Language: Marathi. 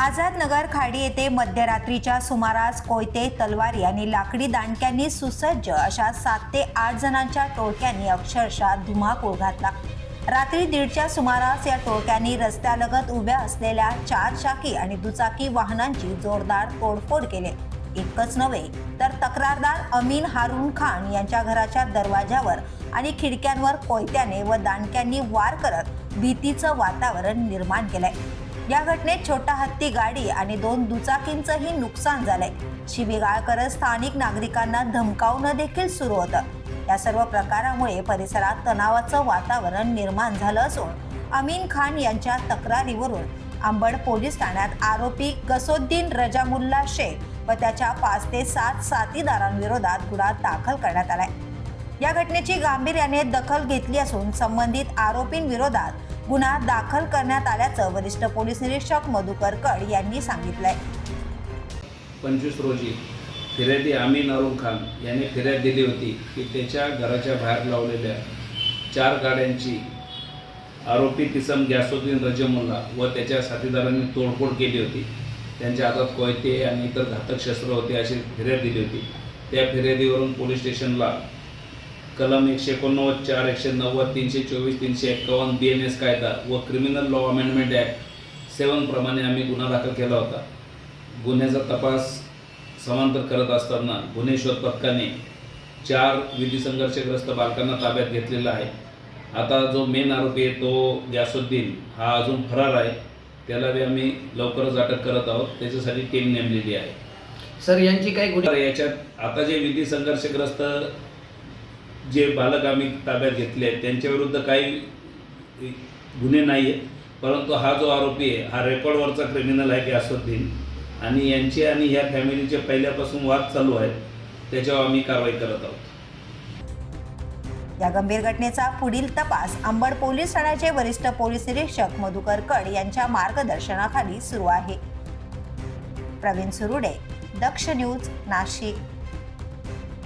आझाद नगर खाडी येथे मध्यरात्रीच्या सुमारास कोयते तलवारी आणि लाकडी दांडक्यांनी सुसज्ज अशा सात ते आठ जणांच्या टोळक्यांनी अक्षरशः धुमाकूळ घातला. रात्री दीडच्या सुमारास या टोळक्यांनी रस्त्यालगत उभ्या असलेल्या चार चाकी आणि दुचाकी वाहनांची जोरदार तोडफोड केले. इतकंच नव्हे तर तक्रारदार अमीन हारून खान यांच्या घराच्या दरवाजावर आणि खिडक्यांवर कोयत्याने व दांडक्यांनी वार करत भीतीचं वातावरण निर्माण केलंय. या घटनेत छोटा हत्ती गाडी आणि दोन दुचाकींचंही नुकसान झालंय. शिबिगाळ करत स्थानिक नागरिकांना धमकावणं देखील सुरू होतं. या सर्व प्रकारामुळे परिसरात तणावाचं वातावरण निर्माण झालं असून अमीन खान यांच्या तक्रारीवरून अंबड पोलीस ठाण्यात आरोपी गसोद्दीन रजामुल्ला शेख व त्याच्या पाच ते सात साथीदारांविरोधात गुन्हा दाखल करण्यात आलाय. या घटनेची गांभीर्याने दखल घेतली असून संबंधित आरोपींविरोधात गुन्हा दाखल करण्यात आल्याचं वरिष्ठ पोलीस निरीक्षक मधुकर कड यांनी सांगितलंय. पंचवीस रोजी फिर्यादी आमीन अरुण खान यांनी फिर्याद दिली होती की त्याच्या घराच्या बाहेर लावलेल्या चार गाड्यांची आरोपी किसम गॅसुद्दीन रजमुल्ला व त्याच्या साथीदारांनी तोडफोड केली होती. त्यांच्या हातात कोयते आणि इतर घातक शस्त्र होते अशी फिर्याद दिली होती. त्या फिर्यादीवरून पोलीस स्टेशनला कलम एकशे एकोणनव्वद चार एकशे नव्वद तीनशे चोवीस तीनशे एक्कावन्न बी एन एस कायदा व क्रिमिनल लॉ अमेंडमेंट ॲक्ट सेवनप्रमाणे आम्ही गुन्हा दाखल केला होता. गुन्ह्याचा तपास समांतर करत असताना गुन्हे शोध पथकाने चार विधी संघर्षग्रस्त बालकांना ताब्यात घेतलेला आहे. आता जो मेन आरोपी आहे तो गॅसुद्दीन हा अजून फरार आहे. त्याला बी आम्ही लवकरच अटक करत आहोत. त्याच्यासाठी टीम नेमलेली आहे. सर यांची काही गुन्हे याच्यात आता जे विधी संघर्षग्रस्त जे बालक आम्ही ताब्यात घेतले आहेत त्यांच्याविरुद्ध काही गुन्हे नाही आहेत परंतु हा जो आरोपी आहे हा रेकॉर्डवरचा क्रिमिनल आहे गॅसुद्दीन आणि यांचे आणि ह्या फॅमिलीचे पहिल्यापासून वाद चालू आहेत त्याच्यावर आम्ही कारवाई करत आहोत. या गंभीर घटनेचा पुढील तपास अंबड पोलीस ठाण्याचे वरिष्ठ पोलीस निरीक्षक मधुकर कड यांच्या मार्गदर्शनाखाली सुरू आहे. प्रवीण सुरुडे दक्ष न्यूज नाशिक.